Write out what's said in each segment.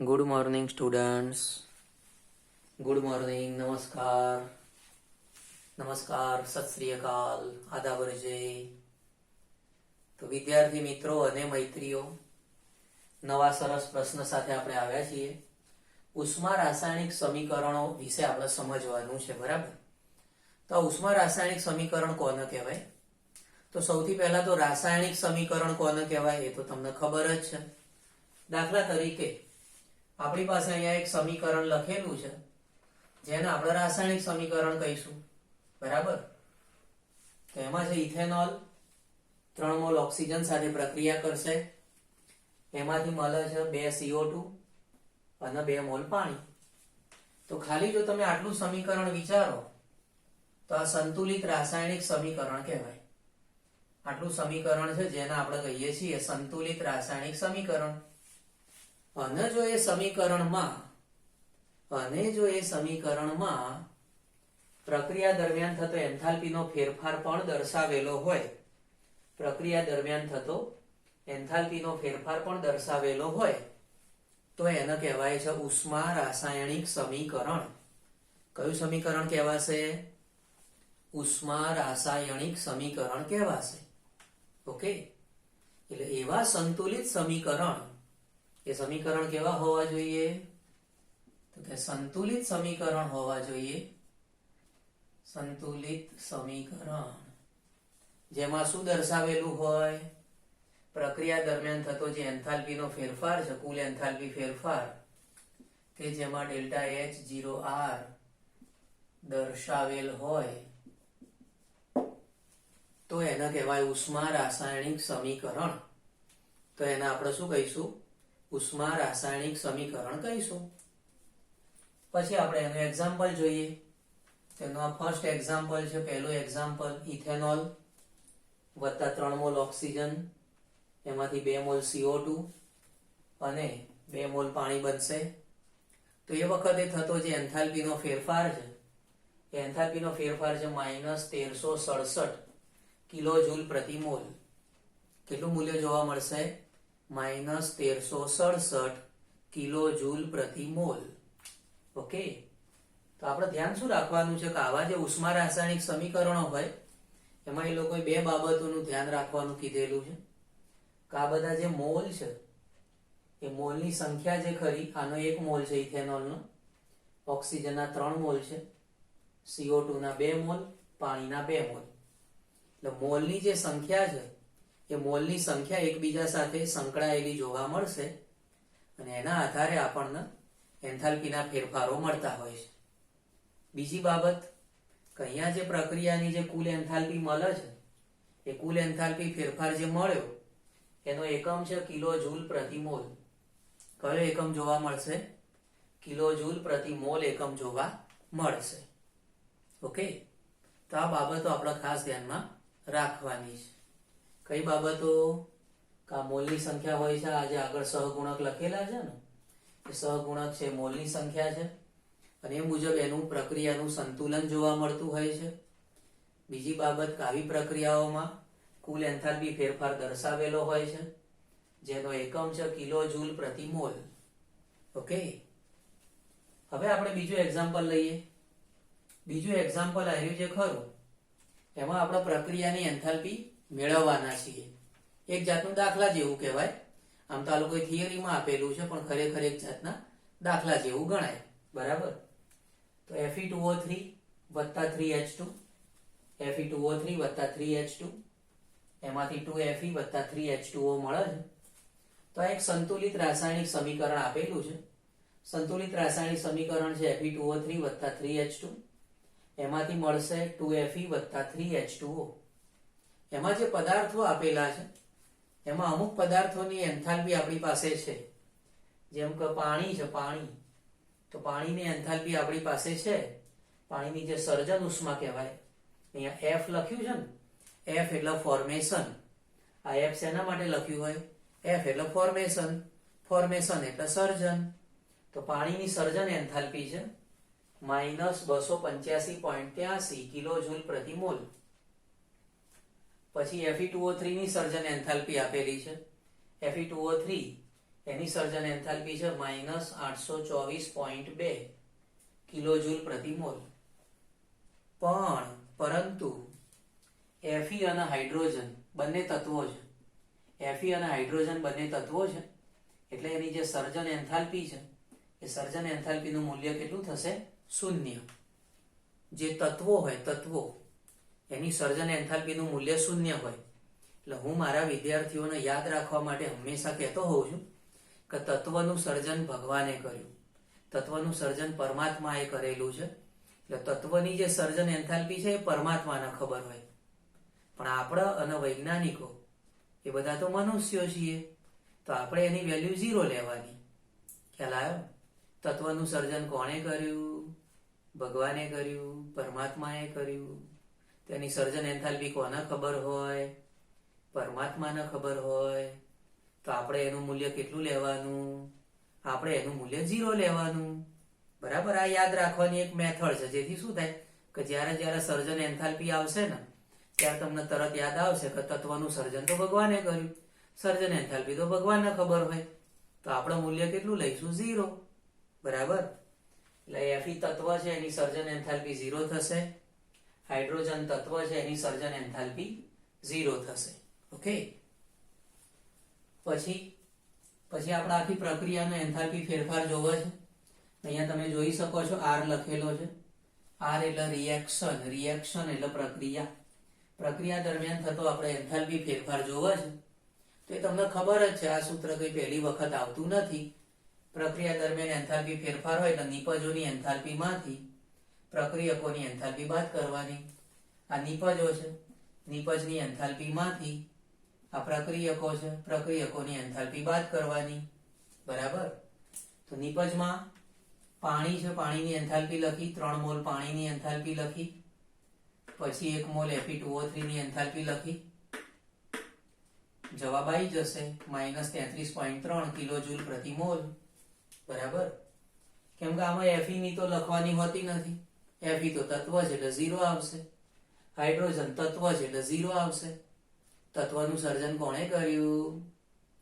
Good morning students good morning નમસ્કાર નમસ્કાર સત શ્રી અકાલ આદાબ તો વિદ્યાર્થી મિત્રો અને મૈત્રીઓ, નવા સરસ પ્રશ્ન સાથે આપણે આવ્યા છીએ. ઉષ્મા રાસાયણિક સમીકરણો વિશે આપણે સમજવાનું છે, બરાબર? તો ઉષ્મા રાસાયણિક સમીકરણ કોને કહેવાય? તો સૌથી પહેલા તો રાસાયણિક સમીકરણ કોને કહેવાય એ તો તમને ખબર જ છે. દાખલા તરીકે આપણી પાસે અહીંયા એક સમીકરણ લખેલું છે, જેને આપણે રાસાયણિક સમીકરણ કહીશું. બરાબર? તો એમાં છે ઇથેનોલ ત્રણ મોલ ઓક્સિજન સાથે પ્રક્રિયા કરશે. એમાંથી મળે છે બે સીઓ અને બે મોલ પાણી. તો ખાલી જો તમે આટલું સમીકરણ વિચારો, તો આ સંતુલિત રાસાયણિક સમીકરણ કહેવાય. આટલું સમીકરણ છે જેને આપણે કહીએ છીએ સંતુલિત રાસાયણિક સમીકરણ. અને જો એ સમીકરણમાં, અને જો એ સમીકરણમાં પ્રક્રિયા દરમિયાન થતો એન્થાલ્પીનો ફેરફાર પણ દર્શાવેલો હોય, પ્રક્રિયા દરમિયાન થતો એન્થાલ્પીનો ફેરફાર પણ દર્શાવેલો હોય, તો એને કહેવાય છે ઉષ્મા રાસાયણિક સમીકરણ. કયું સમીકરણ કહેવાશે? ઉષ્મા રાસાયણિક સમીકરણ કહેવાશે. ઓકે? એટલે એવા સંતુલિત સમીકરણ એ સમીકરણ કેવા હોવા જોઈએ? તો કે સંતુલિત સમીકરણ હોવા જોઈએ. સંતુલિત સમીકરણ. જેમાં શું દર્શાવેલું હોય? પ્રક્રિયા દરમિયાન થતો જે એન્થાલ્પીનો ફેરફાર છે, કુલ એન્થાલ્પી ફેરફાર, કે જેમાં ડેલ્ટા એચ જીરો આર દર્શાવેલ હોય. તો એને કહેવાય ઉષ્મા રાસાયણિક સમીકરણ. તો એને આપણે શું કહીશું? ઉષ્મા રાસાયણિક સમીકરણ કહીશું. પછી આપણે એનું એક્ઝામ્પલ જોઈએ. તેનું આ ફર્સ્ટ એક્ઝામ્પલ છે, પહેલું એક્ઝામ્પલ ઇથેનોલ વત્તા ત્રણ મોલ ઓક્સિજન, એમાંથી બે મોલ સીઓ ટુ અને બે મોલ પાણી બનશે. તો એ વખતે થતો જે એન્થાલ્પીનો ફેરફાર છે, એ એન્થાલ્પીનો ફેરફાર છે માઇનસ તેરસો સડસઠ કિલો જૂલ પ્રતિ મોલ. કેટલું મૂલ્ય જોવા મળશે? માઇનસ તેરસો સડસઠ કિલો જૂલ પ્રતિ મોલ. ઓકે? તો આપણે ધ્યાન શું રાખવાનું છે કે આવા જે ઉષ્મા રાસાયણિક સમીકરણો હોય, એમાં એ લોકોએ બે બાબતોનું ધ્યાન રાખવાનું કીધેલું છે. કે આ બધા જે મોલ છે, એ મોલની સંખ્યા જે ખરી, આનો એક મોલ છે ઇથેનોલનો. ઓક્સિજનના ત્રણ મોલ છે. સીઓ ના બે મોલ, પાણીના બે મોલ. એટલે મોલની જે સંખ્યા છે એ મોલની સંખ્યા એકબીજા સાથે સંકળાયેલી જોવા મળશે અને એના આધારે આપણને એન્થાલ્પીના ફેરફારો મળતા હોય છે. બીજી બાબત અહીંયા જે પ્રક્રિયાની જે કુલ એન્થાલ્પી મળે છે, એ કુલ એન્થાલ્પી ફેરફાર જે મળ્યો, એનો એકમ છે કિલો જૂલ પ્રતિ મોલ. કયો એકમ જોવા મળશે? કિલો જૂલ પ્રતિ મોલ એકમ જોવા મળશે. ઓકે? તો આ બાબતો આપણે ખાસ ધ્યાનમાં રાખવાની છે. કઈ બાબતો કા મોલની સંખ્યા હોય છે? આજે આગળ સહગુણક લખેલા છે ને? એ સહગુણક છે, મોલની સંખ્યા છે. અને એ મુજબ એનું પ્રક્રિયાનું સંતુલન જોવા મળતું હોય છે. બીજી બાબત, કાવી પ્રક્રિયાઓમાં કુલ એન્થાલ્પી ફેરફાર દર્શાવેલો હોય છે. જેનો એકમ છે કિલો જૂલ પ્રતિ મોલ. ઓકે? હવે આપણે બીજું એક્ઝામ્પલ લઈએ. બીજું એક્ઝામ્પલ આવ્યું છે ખરું. એમાં આપણે પ્રક્રિયાની એન્થાલ્પી મેળવવાના છીએ. એક જાતનું દાખલા જેવું કહેવાય. આમ તો આ લોકોએ થિયરીમાં આપેલું છે, પણ ખરેખર એક જાતના દાખલા જેવું ગણાય. બરાબર? તો Fe2O3 ટુઓ થ્રી વત્તા three H two Fe2O3 two O three વત્તા થ્રી એચ ટુ એમાંથી ટુ Fe વત્તા થ્રી એચ ટુઓ મળે છે. તો આ એક સંતુલિત રાસાયણિક સમીકરણ આપેલું છે. સંતુલિત રાસાયણિક સમીકરણ છે Fe2O3 વત્તા થ્રી એચ ટુ એમાંથી મળશે ટુ Fe વત્તા થ્રી એચ ટુઓ એમાં જે પદાર્થો આપેલા છે, એમાં અમુક પદાર્થોની એન્થાલ્પી આપણી પાસે છે. જેમ કે પાણી છે, પાણી. તો પાણીની એન્થાલ્પી આપણી પાસે છે. પાણીની જે સર્જન ઉષ્મા કહેવાય. અહીંયા એફ લખ્યું છે ને? એફ એટલે ફોર્મેશન આ એફ શેના માટે લખ્યું હોય? એફ એટલે ફોર્મેશન ફોર્મેશન એટલે સર્જન. તો પાણીની સર્જન એન્થાલ્પી છે. માઇનસ બસો પંચ્યાસી પોઈન્ટ ત્યાસી કિલો જૂલ પ્રતિ મોલ. પછી Fe2O3 ની સર્જન એન્થાલ્પી આપેલી છે. Fe2O3 એની સર્જન એન્થાલ્પી છે માઇનસ આઠસો ચોવીસ પોઈન્ટ બે કિલોજૂલ પ્રતિ મોલ. પણ, પરંતુ એફી અને હાઇડ્રોજન બંને તત્વો છે. એફી અને હાઇડ્રોજન બંને તત્વો છે. એટલે એની જે સર્જન એન્થાલ્પી છે, એ સર્જન એન્થાલ્પીનું મૂલ્ય કેટલું થશે? શૂન્ય. જે તત્વો હોય, તત્વો એની સર્જન એન્થાલ્પીનું મૂલ્ય શૂન્ય હોય. એટલે હું મારા વિદ્યાર્થીઓને યાદ રાખવા માટે હંમેશા કહેતો હોઉં છું કે તત્વનું સર્જન ભગવાને કર્યું. તત્વનું સર્જન પરમાત્માએ કરેલું છે. એટલે તત્વની જે સર્જન એન્થાલ્પી છે એ પરમાત્માને ખબર હોય. પણ આપણા અને વૈજ્ઞાનિકો એ બધા તો મનુષ્યો છીએ. તો આપણે એની વેલ્યુ ઝીરો લેવાની. ખ્યાલ આવ્યો? તત્વનું સર્જન કોણે કર્યું? ભગવાને કર્યું? પરમાત્માએ કર્યું? તેની સર્જન એન્થાલ્પી કોને ખબર હોય, પરમાત્માને ખબર હોય, તો આપણે એનું મૂલ્ય કેટલું લેવાનું? આપણે એનું મૂલ્ય ઝીરો લેવાનું? બરાબર, આ યાદ રાખવાની એક મેથડ છે. જેથી શું થાય કે જ્યારે જ્યારે સર્જન એન્થાલ્પી આવશે ને, ત્યારે તમને તરત યાદ આવશે કે તત્વનું સર્જન તો ભગવાને કર્યું. સર્જન એન્થાલ્પી તો ભગવાનને ખબર હોય. તો આપણે મૂલ્ય કેટલું લઈશું? ઝીરો બરાબર? એટલે એફી તત્વ છે, એની સર્જન એન્થાલ્પી ઝીરો થશે. હાઇડ્રોજન તત્વ છે એની સર્જન એન્થાલ્પી ઝીરો થશે. ઓકે પછી પછી આપણે આખી પ્રક્રિયાનો એન્થાલ્પી ફેરફાર જોવો છે. અહીંયા તમે જોઈ શકો છો આર લખેલો છે. આર એટલે રિએક્શન રિએક્શન એટલે પ્રક્રિયા. પ્રક્રિયા દરમિયાન થતો આપણે એન્થાલ્પી ફેરફાર જોવો છે. તો એ તમને ખબર જ છે, આ સૂત્ર કઈ પહેલી વખત આવતું નથી. પ્રક્રિયા દરમિયાન એન્થાલ્પી ફેરફાર હોય તો નિપજોની એન્થાલ્પીમાંથી પ્રક્રિયકોની એન્થાલ્પી બાદ કરવાની? આ નિપજો છે. નિપજની એન્થાલ્પીમાંથી આ પ્રક્રિયકો છે. પ્રક્રિયકોની એન્થાલ્પી બાદ કરવાની? બરાબર? તો નિપજમાં પાણી છે. પાણીની એન્થાલ્પી લખી. ત્રણ મોલ પાણીની એન્થાલ્પી લખી. પછી એક મોલ Fe2O3 ની એન્થાલ્પી લખી. જવાબ આવી જશે. માઇનસ તેત્રીસ પોઈન્ટ ત્રણ કિલો જુલ પ્રતિ મોલ. બરાબર? કેમ કે આમાં એફી ની તો લખવાની હોતી નથી. Fe તો તત્વ છે એટલે ઝીરો આવશે. હાઇડ્રોજન તત્વ છે એટલે ઝીરો આવશે. તત્વનું સર્જન કોણે કર્યું?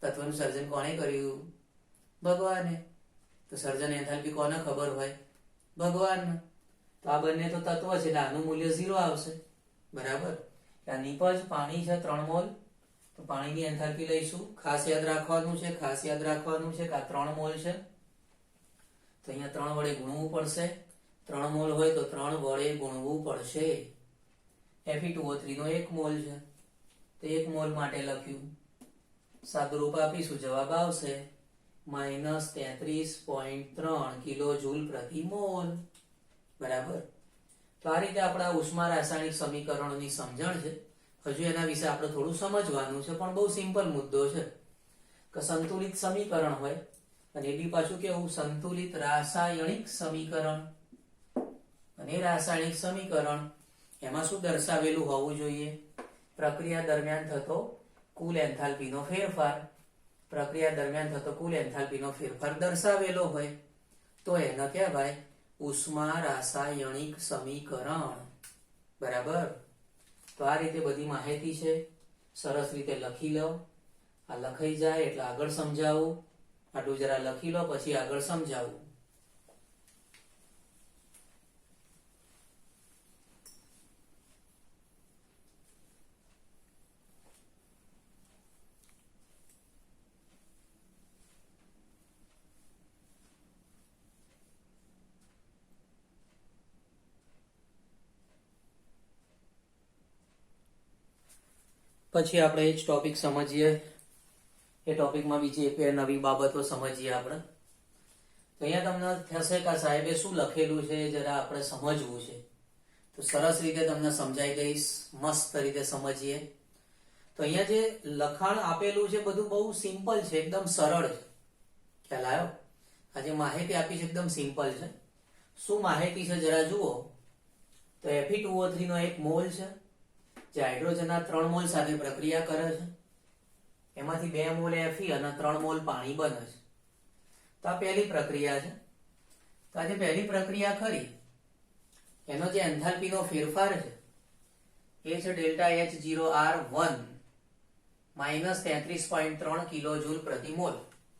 તત્વનું સર્જન કોણે કર્યું? ભગવાને. તો સર્જન એન્થાલ્પી કોને ખબર હોય? ભગવાન તો આ બંને તો તત્વ છે એટલે આનું મૂલ્ય ઝીરો આવશે. બરાબર? આ નિપજ પાણી છે ત્રણ મોલ. તો પાણીની એન્થાલ્પી લઈશું. ખાસ યાદ રાખવાનું છે, ખાસ યાદ રાખવાનું છે કે આ ત્રણ મોલ છે. તો અહીંયા ત્રણ વડે ગુણવું પડશે. ત્રણ મોલ હોય તો ત્રણ વડે ગુણવું પડશે. Fe2O3 નો એક મોલ છે. તો એક મોલ માટે લખ્યું, સાદુરૂપ આપીશું, જવાબ આવશે માઇનસ તેત્રીસ પોઈન્ટ ત્રણ કિલો જૂલ પ્રતિ મોલ. બરાબર? તો આ રીતે આપણા ઉષ્મા રાસાયણિક સમીકરણોની સમજણ છે. હજુ એના વિશે આપણે થોડું સમજવાનું છે, પણ બહુ સિમ્પલ મુદ્દો છે. કે સંતુલિત સમીકરણ હોય, અને એ બી પાછું કેવું? સંતુલિત રાસાયણિક સમીકરણ. અને રાસાયણિક સમીકરણ એમાં શું દર્શાવેલું હોવું જોઈએ? પ્રક્રિયા દરમિયાન થતો કુલ એન્થાલ્પીનો ફેરફાર. પ્રક્રિયા દરમિયાન થતો કુલ એન્થાલ્પીનો ફેરફાર દર્શાવેલો હોય. તો એને કહેવાય ઉષ્મા રાસાયણિક સમીકરણ. બરાબર? તો આ રીતે બધી માહિતી છે. સરસ રીતે લખી લો. આ લખાઈ જાય એટલે આગળ સમજાવું. આટલું જરા લખી લો, પછી આગળ સમજાવું. પછી આપણે એ જ ટોપિક સમજીએ. એ ટોપિકમાં બીજી એક નવી બાબતો સમજીએ આપણે. તો અહીંયા તમને થશે કે સાહેબે શું લખેલું છે જરા આપણે સમજવું છે. તો સરસ રીતે તમને સમજાઈ દઈશ મસ્ત રીતે સમજીએ. તો અહીંયા જે લખાણ આપેલું છે બધું બહુ સિમ્પલ છે, એકદમ સરળ છે. ખ્યાલ આવ્યો? આ જે માહિતી આપી છે એકદમ સિમ્પલ છે. શું માહિતી છે જરા જુઓ. તો Fe2O3 નો એક મોલ છે. જે હાઇડ્રોજનના ત્રણ મોલ સાથે પ્રક્રિયા કરે છે. એમાંથી બે મોલ એફી અને ત્રણ મોલ પાણી બને છે. તો આ પહેલી પ્રક્રિયા છે. તો આ જે પહેલી પ્રક્રિયા ખરી. એનો જે એન્થાલ્પીનો ફેરફાર છે, એ છે delta H zero R one minus તેત્રીસ પોઈન્ટ ત્રણ કિલો જૂલ પ્રતિ મોલ.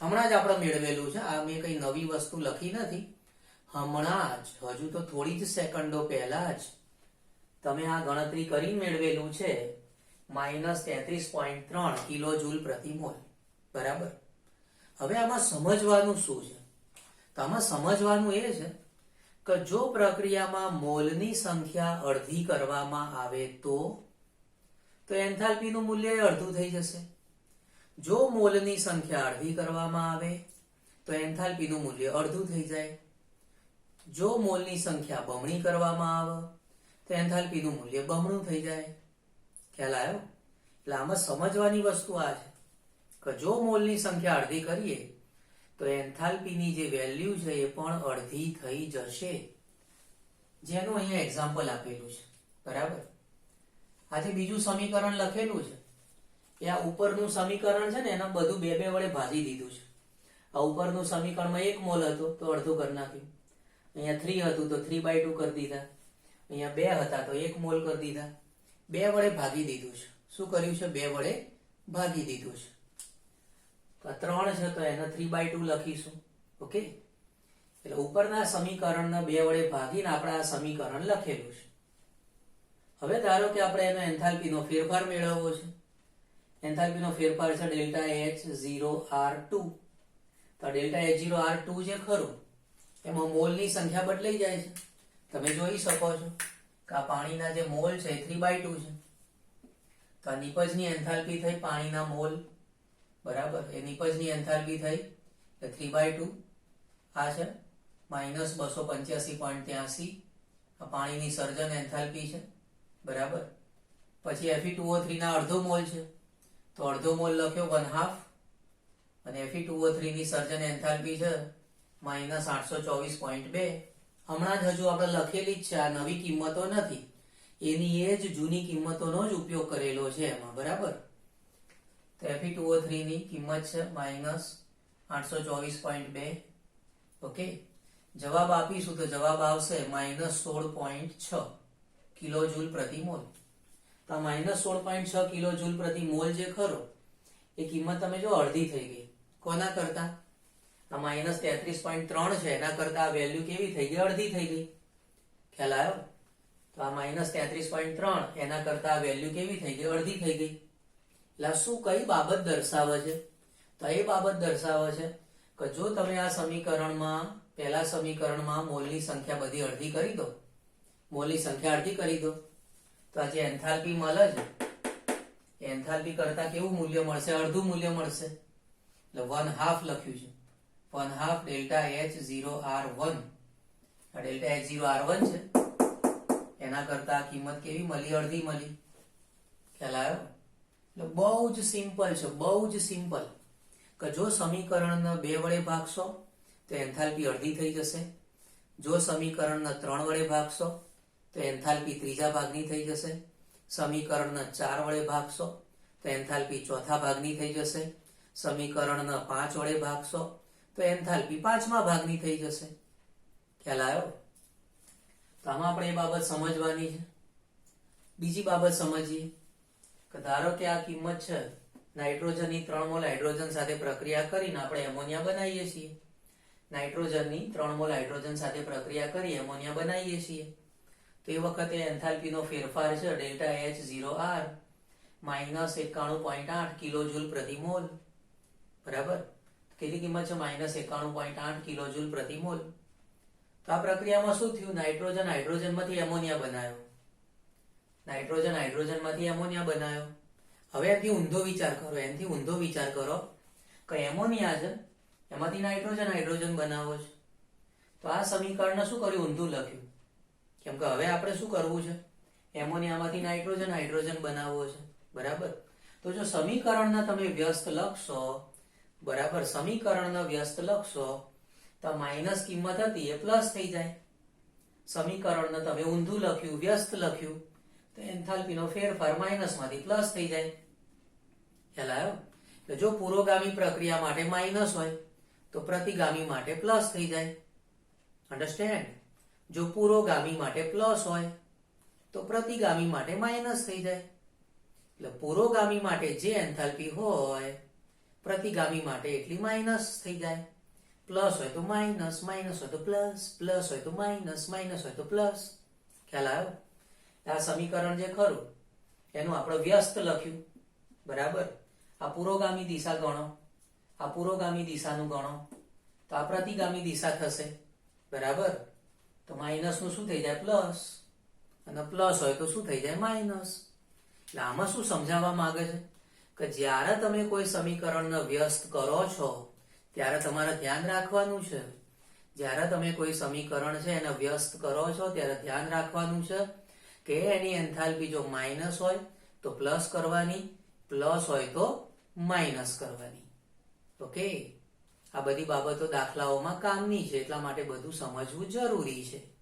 હમણાં જ આપણે મેળવેલું છે. આ મેં કઈ નવી વસ્તુ લખી નથી. હમણાં જ, હજુ તો થોડી જ સેકન્ડો પહેલા જ તમે આ ગણતરી કરીને મેળવેલું છે માઇનસ તેત્રીસ પોઈન્ટ ત્રણ કિલો જૂલ પ્રતિ મોલ. બરાબર? હવે આમાં સમજવાનું શું છે? તો આમાં સમજવાનું એ છે કે જો પ્રક્રિયામાં મોલની સંખ્યા અડધી કરવામાં આવે તો તો એન્થાલ્પીનું મૂલ્ય અડધું થઈ જશે. જો મોલની સંખ્યા અડધી કરવામાં આવે, તો એન્થાલ્પીનું મૂલ્ય અડધું થઈ જાય. જો મોલની સંખ્યા બમણી કરવામાં આવે તો એન્થાલ્પીનું મૂલ્ય બમણું થઈ જાય. ખ્યાલ આવ્યો? એટલે આમાં સમજવાની વસ્તુ આ છે કે જો મોલની સંખ્યા અડધી કરીએ, તો એન્થાલ્પીની જે વેલ્યુ છે એ પણ અડધી થઈ જશે. જેનું અહીંયા એક્ઝામ્પલ આપેલું છે. બરાબર? આજે બીજું સમીકરણ લખેલું છે. એ આ ઉપરનું સમીકરણ છે ને, એના બધું બે બે વડે ભાજી દીધું છે. આ ઉપરનું સમીકરણમાં એક મોલ હતો, તો અડધું કરી નાખ્યું. અહીંયા થ્રી હતું, તો થ્રી બાય ટુ કરી દીધા. અહીંયા બે હતા તો એક મોલ કરી દીધા. બે વડે ભાગી દીધું છે. શું કર્યું છે? બે વડે ભાગી દીધું છે. તો ત્રણ છે તો એને થ્રી બાય ટુ લખીશું. ઓકે? એટલે ઉપરના સમીકરણને બે વડે ભાગીને આપણે આ સમીકરણ લખેલું છે. હવે ધારો કે આપણે એનો એન્થાલ્પીનો ફેરફાર મેળવવો છે. એન્થાલ્પીનો ફેરફાર છે delta H zero R two. તો delta H zero R two જે ખરું, એમાં મોલની સંખ્યા બદલાઈ જાય છે. તમે જોઈ શકો છો કે આ પાણીના જે મોલ છે થ્રી બાય ટુ છે. તો આ નિપજની એન્થાલ્પી થઈ પાણીના મોલ, બરાબર? એ નિપજની એન્થાલ્પી થઈ થ્રી બાય ટુ આ છે માઇનસ બસો પંચ્યાસી પોઈન્ટ ત્યાસી. આ પાણીની સર્જન એન્થાલ્પી છે, બરાબર? પછી એફી ટુ ઓ થ્રીના અડધો મોલ છે. તો અડધો મોલ લખ્યો વન હાફ અને એફી ટુ ઓ થ્રીની સર્જન એન્થાલ્પી છે માઇનસ આઠસો ચોવીસ પોઈન્ટ બે. હમણાં જ હજુ આપણે લખેલી જ છે, આ નવી કિંમતો નથી. એની એ જ જૂની કિંમતોનો જ ઉપયોગ કરેલો છે એમાં, બરાબર? તો એફી ટુ ની કિંમત છે માઇનસ આઠસો ચોવીસ પોઈન્ટ બે. ઓકે જવાબ આપીશું તો જવાબ આવશે માઇનસ સોળ પોઈન્ટ છ કિલો જૂલ પ્રતિ મોલ. તો માઇનસ સોળ પોઈન્ટ છ કિલો જૂલ પ્રતિ મોલ જે ખરો, એ કિંમત તમે જો અડધી થઈ ગઈ. કોના કરતા? આ માઇનસ તેત્રીસ પોઈન્ટ ત્રણ છે, એના કરતા આ વેલ્યુ કેવી થઈ ગઈ? અડધી થઈ ગઈ. ખ્યાલ આવ્યો? તો આ માઇનસ તેત્રીસ પોઈન્ટ ત્રણ, એના કરતા આ વેલ્યુ કેવી થઈ ગઈ? અડધી થઈ ગઈ. એટલે શું કઈ બાબત દર્શાવે છે? તો એ બાબત દર્શાવે છે કે જો તમે આ સમીકરણમાં, પહેલા સમીકરણમાં મોલની સંખ્યા બધી અડધી કરી દો, મોલની સંખ્યા અડધી કરી દો, તો આ જે એન્થાલ્પી મળે છે એન્થાલ્પી કરતા કેવું મૂલ્ય મળશે? અડધું મૂલ્ય મળશે. એટલે વન હાફ લખ્યું છે. One half delta H zero R one આ delta H zero R one છે. એના કરતા કિંમત કેવી મળી? અડધી મળી. ખ્યાલ આવ્યો? એટલે બહુ જ સિમ્પલ છે, બહુ જ સિમ્પલ કે જો સમીકરણને બે વડે ભાગશો, તો એન્થાલ્પી અડધી થઈ જશે. જો સમીકરણને ત્રણ વડે ભાગશો, તો એન્થાલ્પી ત્રીજા ભાગની થઈ જશે. સમીકરણને ચાર વડે ભાગશો, તો એન્થાલ્પી ચોથા ભાગની થઈ જશે. સમીકરણને પાંચ વડે ભાગશો તો એન્થાલ્પી પાંચમા ભાગની થઈ જશે. ખ્યાલ આવ્યો? તો આમાં આપણે એ બાબત સમજવાની છે. બીજી બાબત સમજીએ. કે ધારો કે આ કિંમત છે, નાઇટ્રોજનની ત્રણ મોલ હાઇડ્રોજન સાથે પ્રક્રિયા કરીને આપણે એમોનિયા બનાવીએ છીએ. નાઇટ્રોજનની ત્રણ મોલ હાઇડ્રોજન સાથે પ્રક્રિયા કરી એમોનિયા બનાવીએ છીએ. તો એ વખતે એન્થાલ્પીનો ફેરફાર છે, delta H zero R minus એકાણું પોઈન્ટ આઠ કિલો જૂલ પ્રતિ મોલ. બરાબર? કેટલી કિંમત છે? માઇનસ એકાણું પોઈન્ટ આઠ કિલો જૂલ પ્રતિ મોલ. તો આ પ્રક્રિયામાં શું થયું? નાઇટ્રોજન હાઇડ્રોજનમાંથી એમોનિયા બનાવ્યો નાઇટ્રોજન હાઇડ્રોજનમાંથી એમોનિયા બનાવ્યો હવે એથી ઊંધો વિચાર કરો એમથી ઊંધો વિચાર કરો કે એમોનિયા છે એમાંથી નાઇટ્રોજન હાઇડ્રોજન બનાવો છે. તો આ સમીકરણને શું કર્યું? ઊંધું લખ્યું. કેમ કે હવે આપણે શું કરવું છે? એમોનિયામાંથી નાઇટ્રોજન હાઇડ્રોજન બનાવવો છે. બરાબર? તો જો સમીકરણના તમે વ્યસ્ત લખશો બરાબર સમીકરણનો વ્યસ્ત લખશો તો માઇનસ કિંમત હતી એ પ્લસ થઈ જાય. સમીકરણને તમે ઊંધું લખ્યું, વ્યસ્ત લખ્યું, તો એન્થાલ્પીનો ફેરફાર માઇનસમાંથી પ્લસ થઈ જાય. ખ્યાલ આવ્યો? એટલે જો પુરોગામી પ્રક્રિયા માટે માઇનસ હોય, તો પ્રતિગામી માટે પ્લસ થઈ જાય. અન્ડરસ્ટેન્ડ જો પુરોગામી માટે પ્લસ હોય, તો પ્રતિગામી માટે માઇનસ થઈ જાય. એટલે પુરોગામી માટે જે એન્થાલ્પી હોય પ્રતિગામી માટે એટલી માઇનસ થઈ જાય. પ્લસ હોય તો માઇનસ માઇનસ હોય તો પ્લસ પ્લસ હોય તો માઇનસ માઇનસ હોય તો પ્લસ. ખ્યાલ આવ્યો? આ સમીકરણ જે ખરું, એનું આપણે વ્યસ્ત લખ્યું. બરાબર? આ પુરોગામી દિશા ગણો. આ પુરોગામી દિશાનું ગણો. તો આ પ્રતિગામી દિશા થશે. બરાબર? તો માઇનસનું શું થઈ જાય? પ્લસ. અને પ્લસ હોય તો શું થઈ જાય? માઇનસ. એટલે આમાં શું સમજાવવા માંગે છે? કે જ્યારે તમે કોઈ સમીકરણને વ્યસ્ત કરો છો, ત્યારે તમારે ધ્યાન રાખવાનું છે. જ્યારે તમે કોઈ સમીકરણ છે એને વ્યસ્ત કરો છો, ત્યારે ધ્યાન રાખવાનું છે કે એની એન્થાલ્પી જો માઇનસ હોય, તો પ્લસ કરવાની, પ્લસ હોય તો માઇનસ કરવાની. ઓકે? આ બધી બાબતો દાખલાઓમાં કામની છે, એટલા માટે બધું સમજવું જરૂરી છે.